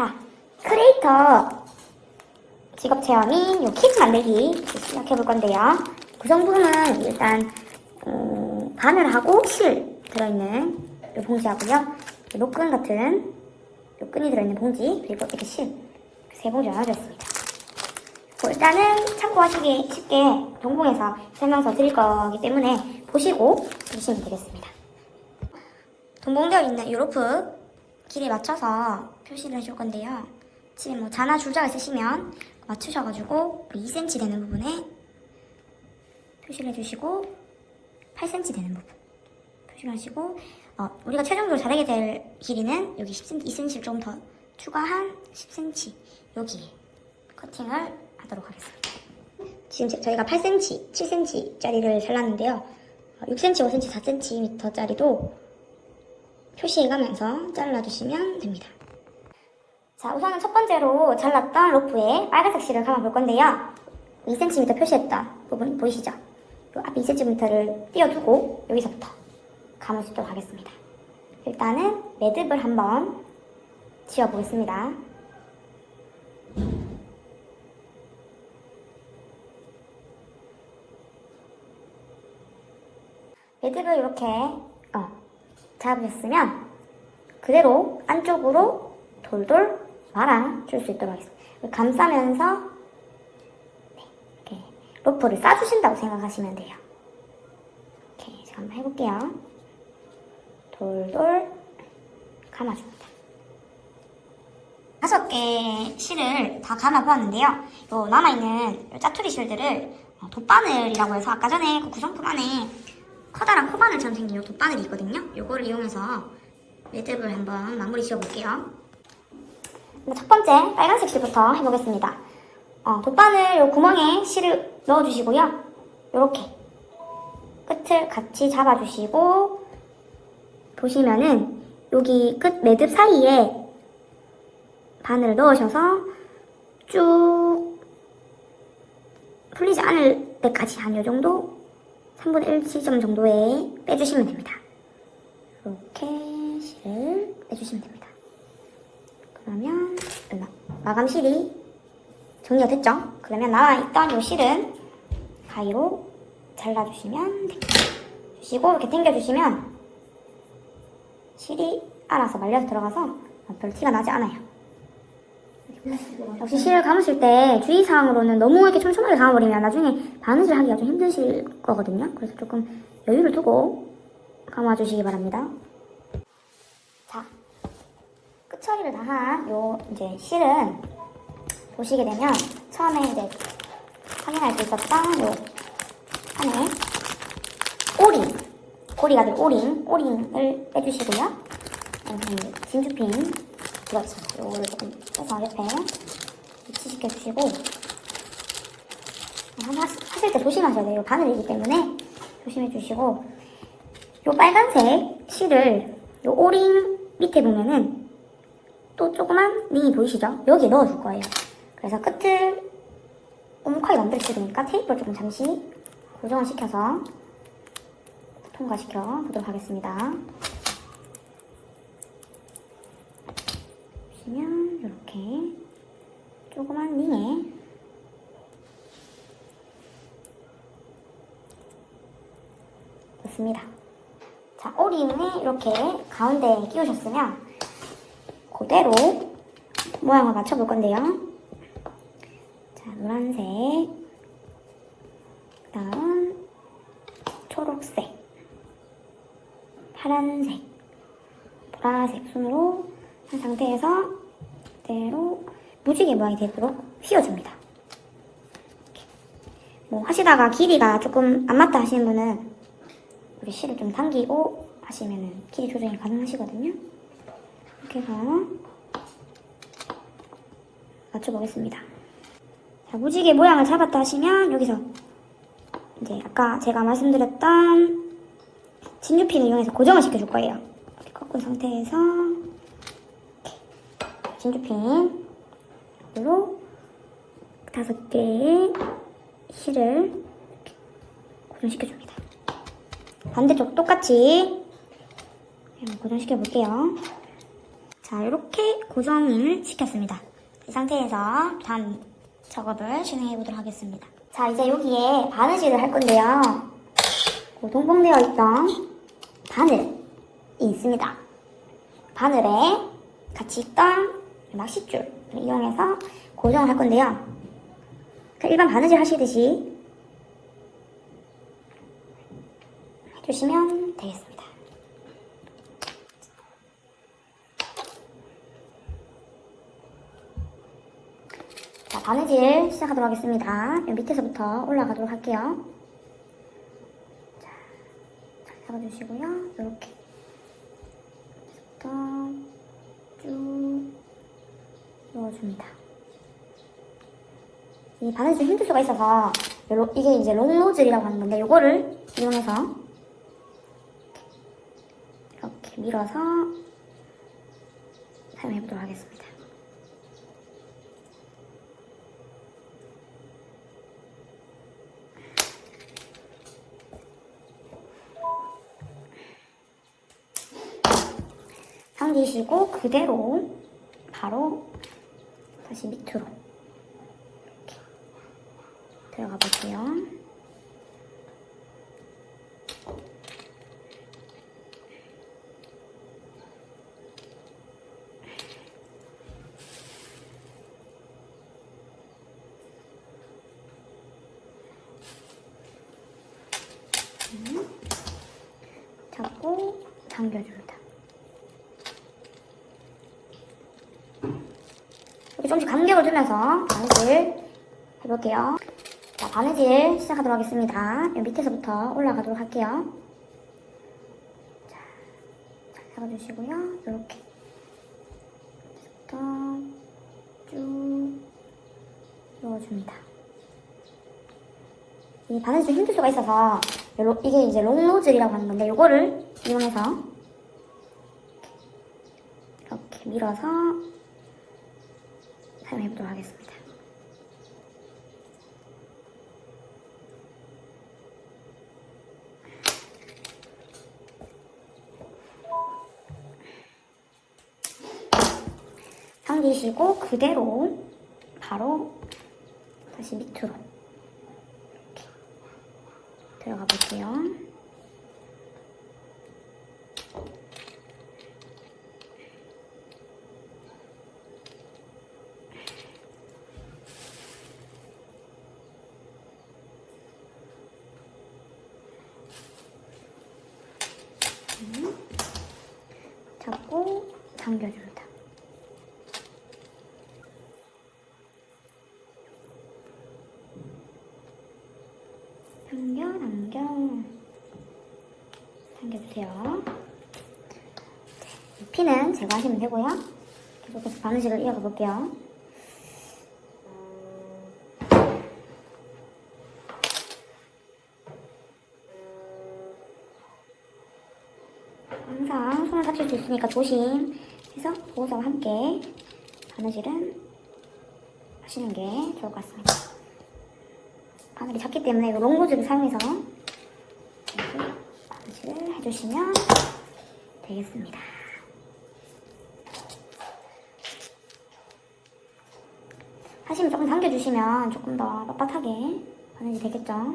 자, 크리에이터 직업 체험인 요 퀴즈 만들기 시작해 볼 건데요. 구성품은 일단 어, 바늘하고 실 들어있는 요 봉지하고요. 요 노끈 같은 요 끈이 들어있는 봉지 그리고 이렇게 실 세 봉지가 나눠졌습니다. 뭐 일단은 참고하시기 쉽게 동봉해서 설명서 드릴 거기 때문에 보시고 주시면 되겠습니다. 동봉되어 있는 이 로프 길에 맞춰서 표시를 해줄 건데요. 집에 뭐 자나 줄자가 있으시면 맞추셔가지고 2cm 되는 부분에 표시를 해주시고 8cm 되는 부분 표시를 하시고 어, 우리가 최종적으로 자르게 될 길이는 여기 10cm, 2cm를 좀 더 추가한 10cm 여기에 커팅을 하도록 하겠습니다. 지금 제- 저희가 8cm, 7cm짜리를 잘랐는데요. 6cm, 5cm, 4cm짜리도 표시해가면서 잘라주시면 됩니다. 자, 우선은 첫 번째로 잘랐던 로프에 빨간색 실을 감아볼 건데요. 2cm 표시했던 부분 보이시죠? 요 앞 2cm를 띄워두고 여기서부터 감을 수 있도록 하겠습니다. 일단은 매듭을 한번 지어보겠습니다. 매듭을 이렇게 어, 잡으셨으면 그대로 안쪽으로 돌돌 말아 줄수 있도록 하겠습니다. 감싸면서 네, 이렇게 로프를 싸주신다고 생각하시면 돼요. 이렇게 제가 한번 해볼게요. 돌돌 감아줍니다. 다섯 개 실을 다 감아보았는데요. 요 남아있는 요 짜투리 실들을 어, 돗바늘이라고 해서 아까 전에 그 구성품 안에 커다란 코바늘처럼 생긴 요 돗바늘이 있거든요. 요거를 이용해서 매듭을 한번 마무리 지어볼게요. 첫 번째 빨간색 실부터 해보겠습니다. 어, 돗바늘 요 구멍에 실을 넣어주시고요. 요렇게 끝을 같이 잡아주시고 보시면은 여기 끝 매듭 사이에 바늘을 넣으셔서 쭉 풀리지 않을 때까지 한 요 정도 3분의 1 지점 정도에 빼주시면 됩니다. 이렇게 실을 빼주시면 됩니다. 그러면 마- 마감 실이 정리가 됐죠? 그러면 나와있던 이 실은 가위로 잘라주시면 됩니다. 주시고 이렇게 당겨주시면 실이 알아서 말려서 들어가서 별 티가 나지 않아요. 역시 실을 감으실 때 주의사항으로는 너무 이렇게 촘촘하게 감아버리면 나중에 바느질 하기가 좀 힘드실 거거든요. 그래서 조금 여유를 두고 감아주시기 바랍니다. 자, 끝처리를 다 한 요 이제 실은 보시게 되면 처음에 이제 확인할 수 있었던 요 안에 오링, 고리가 될 오링, 오링을 빼주시고요. 여기 진주핀 그렇죠. 요거를 조금 빼서 옆에 위치시켜 주시고 하- 하실 때 조심하셔야 돼요. 바늘이기 때문에 조심해 주시고 요 빨간색 실을 요 오링 밑에 보면은 또 조그만 링이 보이시죠? 여기에 넣어줄 거예요. 그래서 끝을 오목하게 만들어주되니까 테이프를 조금 잠시 고정을 시켜서 통과시켜 보도록 하겠습니다. 보시면 이렇게 조그만 링에 넣습니다. 자, 오링을 이렇게 가운데에 끼우셨으면 그대로 모양을 맞춰볼 건데요. 자, 노란색, 그 다음 초록색, 파란색, 보라색 순으로 한 상태에서 그대로 무지개 모양이 되도록 휘어줍니다. 뭐 하시다가 길이가 조금 안 맞다 하시는 분은 우리 실을 좀 당기고 하시면은 길이 조정이 가능하시거든요. 이렇게 해서 맞춰보겠습니다. 자, 무지개 모양을 잡았다 하시면 여기서 이제 아까 제가 말씀드렸던 진주핀을 이용해서 고정을 시켜줄 거예요. 이렇게 꺾은 상태에서 진주핀 으로 다섯 개의 실을 고정시켜줍니다. 반대쪽 똑같이 고정시켜 볼게요. 자, 이렇게 고정을 시켰습니다. 이 상태에서 다음 작업을 진행해 보도록 하겠습니다. 자, 이제 여기에 바느질을 할 건데요. 그 동봉되어 있던 바늘이 있습니다. 바늘에 같이 있던 낚싯줄을 이용해서 고정을 할 건데요. 그 일반 바느질 하시듯이 해주시면 되겠습니다. 바느질 시작하도록 하겠습니다. 밑에서부터 올라가도록 할게요. 자, 잘 잡아주시고요. 이렇게. 여기서부터 쭉 넣어줍니다. 이 바느질 힘들 수가 있어서 로- 이게 이제 롱노즐이라고 하는 건데 이거를 이용해서 이렇게 밀어서 사용해 보도록 하겠습니다. 당기시고 그대로 바로 다시 밑으로 이렇게 들어가 볼게요. 음. 잡고 당겨줍니다. 이렇게 조금씩 간격을 두면서 바느질 해볼게요. 자, 바느질 시작하도록 하겠습니다. 여기 밑에서부터 올라가도록 할게요. 자, 잘 잡아주시고요. 이렇게. 여기서부터 쭉 넣어줍니다. 이 바느질 힘들 수가 있어서 로- 이게 이제 롱노즐이라고 하는 건데 이거를 이용해서 이렇게 밀어서 사용해 보도록 하겠습니다. 당기시고 그대로 바로 다시 밑으로 이렇게 들어가 볼게요. 잡고 당겨줍니다. 당겨, 당겨. 당겨주세요. 이 피는 제거하시면 되고요. 계속해서 바느질을 이어가 볼게요. 항상 손을 다칠 수 있으니까 조심해서 보호자와 함께 바느질은 하시는 게 좋을 것 같습니다. 바늘이 작기 때문에 롱노즐을 사용해서 바느질을 해주시면 되겠습니다. 하시면 조금 당겨주시면 조금 더 빳빳하게 바느질 되겠죠?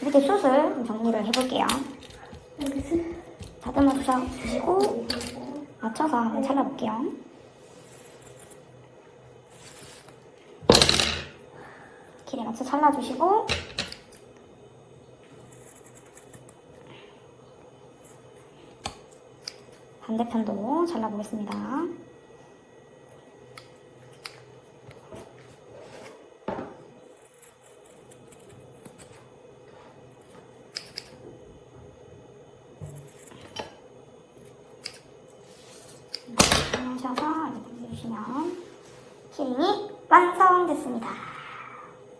이렇게 숱을 정리를 해볼게요. 다듬어 주시고 맞춰서 한번 잘라볼게요. 길에 맞춰 잘라주시고 반대편도 잘라보겠습니다.